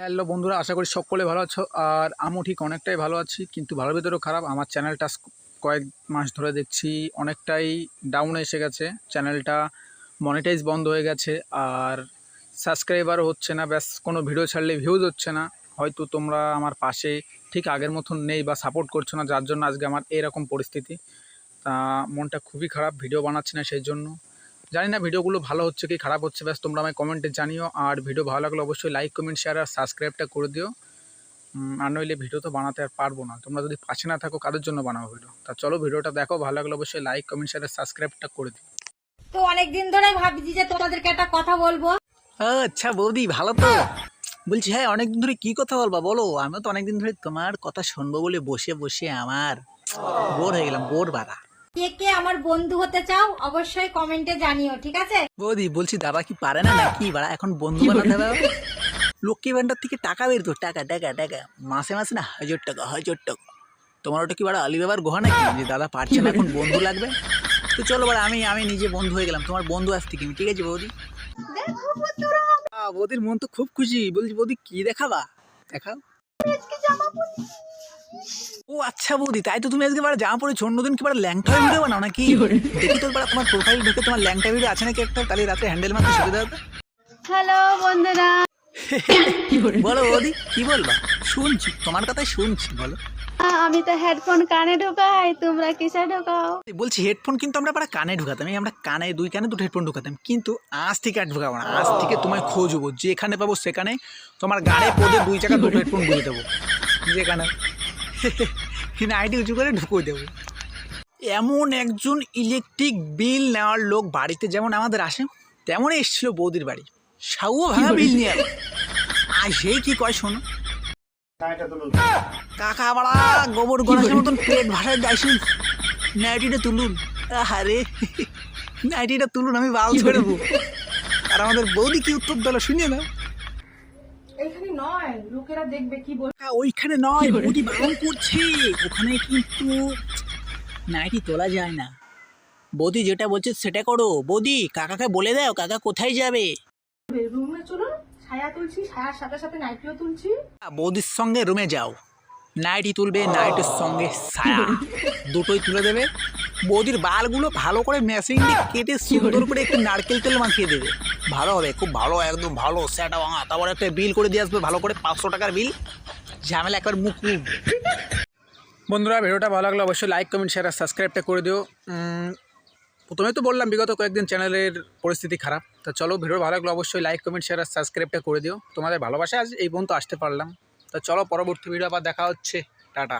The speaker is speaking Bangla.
হ্যালো বন্ধুরা, আশা করি সকলে ভালো আছো। আর আমিও ঠিক অনেকটাই ভালো আছি, কিন্তু ভালোর ভিতরেও খারাপ। আমার চ্যানেলটা কয়েক মাস ধরে দেখছি অনেকটাই ডাউন এসে গেছে। চ্যানেলটা মনিটাইজ বন্ধ হয়ে গেছে, আর সাবস্ক্রাইবারও হচ্ছে না। ব্যাস, কোনো ভিডিও ছাড়লে ভিউজ হচ্ছে না। হয়তো তোমরা আমার পাশে ঠিক আগের মতন নেই বা সাপোর্ট করছ না, যার জন্য আজকে আমার এরকম পরিস্থিতি। তা মনটা খুবই খারাপ ভিডিও বানাচ্ছে না সেই জন্য। জানি না ভিডিওগুলো ভালো হচ্ছে কি খারাপ হচ্ছে ব্যাস তোমরা আমায় কমেন্টে জানিও। আর ভিডিও ভালো লাগলে অবশ্যই লাইক কমেন্ট শেয়ার আর সাবস্ক্রাইবটা করে দিও। আর নইলে ভিডিও তো বানাতে আর পারব না। তোমরা যদি পাশে না থাকো কাদের জন্য বানাবো ভিডিও? তা চলো ভিডিওটা দেখো ভালো লাগলে অবশ্যই লাইক কমেন্ট শেয়ার আর সাবস্ক্রাইবটা করে দিও। তো অনেকদিন ধরে ভাবছি যে তোমাদেরকে একটা কথা বলব। আচ্ছা বৌদি ভালো তো। বলছি হ্যাঁ অনেকদিন ধরে কি কথা বলবা? বলো আমিও তো অনেকদিন ধরে তোমার কথা শুনব বলে বসে বসে আমার বোর হয়ে গেলাম বোর বাড়া। কে কে আমার বন্ধু হতে চাও অবশ্যই কমেন্টে জানিও ঠিক আছে? বৌদি বলছি দাদা কি পারে না নাকি? বাড়া এখন বন্ধু বানাতে হবে লক্ষ্মী ভান্ডার থেকে টাকা বের তো টাকা টাকা টাকা। মাসে মাসে না হাজার টাকা হাজার টাকা। তোমার ওটা কি বাড়া আলিবাবার গোহা নাকি? যে দাদা পারছে না এখন বন্ধু লাগবে। তো চলো বাড়া আমি আমি নিজে বন্ধু হয়ে গেলাম তোমার বন্ধু আসতে কি ঠিক আছে বৌদি? বৌদির মন তো খুব খুশি। বলছি বৌদি কি দেখাবা? দেখাও। ও আচ্ছা বৌদি তাই তো তুমি আজকে বারা জামা পরে অন্যদিন কি বারা ল্যাংটা ভিডিও বানাও নাকি? দেখি তোর বারা তোমার প্রোফাইল ঢুকে তোমার ল্যাংটা ভিডিও আছে নাকি একটা? তাহলে রাতে হ্যান্ডেল মারতে সুবিধা হবে। হ্যালো বন্ধুরা। বলো বৌদি কি বলবা? শুনছি তোমার কথাই শুনছি বলো। আমি তো হেডফোন কানে ঢোকাই তোমরা কিসে ঢোকাও? বলছি হেডফোন কিন্তু আমরা বারা কানে ঢুকাতাম আমরা কানে দুই কানে দুটো হেডফোন ঢুকাতাম কিন্তু আজ থেকে আর ঢুকাবো না আজ থেকে তোমায় খোঁজবো যেখানে পাবো সেখানে তোমার গাড়ে পদে দুই চাকা দুটো হেডফোন বুঝে দেবো যেখানে আইডি উঁচু করে ঢুকিয়ে দেবো। এমন একজন ইলেকট্রিক বিল নেওয়ার লোক বাড়িতে যেমন আমাদের আসে তেমনই এসেছিল বৌদির বাড়ি। সাউও ভাঙা বিল নিয়ে। আর সেই কি কয় শোনো? কাকা বাড়া গোবর গণেশের মতন পেট ভাষায় যাইছি নাইটিটা তুলুন। আরে নাইটিটা তুলুন আমি বাল ছেড়ে দেবো। আর আমাদের বৌদি কি উত্তর দিল শুনিয়ে না নয় লোকেরা দেখবে কি বল কাকা, ওইখানে নয় বৌদি বারণ করছে। ওখানে কিন্তু নাইটি তোলা যায় না। বৌদি যেটা বলছে সেটা করো। বৌদি কাকাকে বলে দাও কাকা কোথায় যাবে? রুমে চলুন ছায়া তুলছি ছায়ার সাথে সাথে নাইটিও তুলছি। বৌদির সঙ্গে রুমে যাও। নাইটি তুলবে নাইটের সঙ্গে ছায়া। দুটোই তুলে দেবে। বৌদির বালগুলো ভালো করে মেশিন দিয়ে কেটে সুন্দর করে একটু নারকেল তেল মাখিয়ে দেবে। ভালো হবে, খুব ভালো, একদম ভালো। সেটা ভাঙা। তারপর একটা বিল করে দিয়ে আসবে, ভালো করে পাঁচশো টাকার বিল ঝামেলা একবার মুখ বন্ধুরা, ভিডিওটা ভালো লাগলে অবশ্যই লাইক কমেন্ট শেয়ার সাবস্ক্রাইবটা করে দিও। প্রথমে তো বললাম, বিগত কয়েকদিন চ্যানেলের পরিস্থিতি খারাপ। তা চলো, ভিডিও ভালো লাগলে অবশ্যই লাইক কমেন্ট শেয়ার আর সাবস্ক্রাইবটা করে দিও। তোমাদের ভালোবাসা আজ এই পর্যন্ত আসতে পারলাম। তা চলো, পরবর্তী ভিডিও আবার দেখা হচ্ছে। টাটা।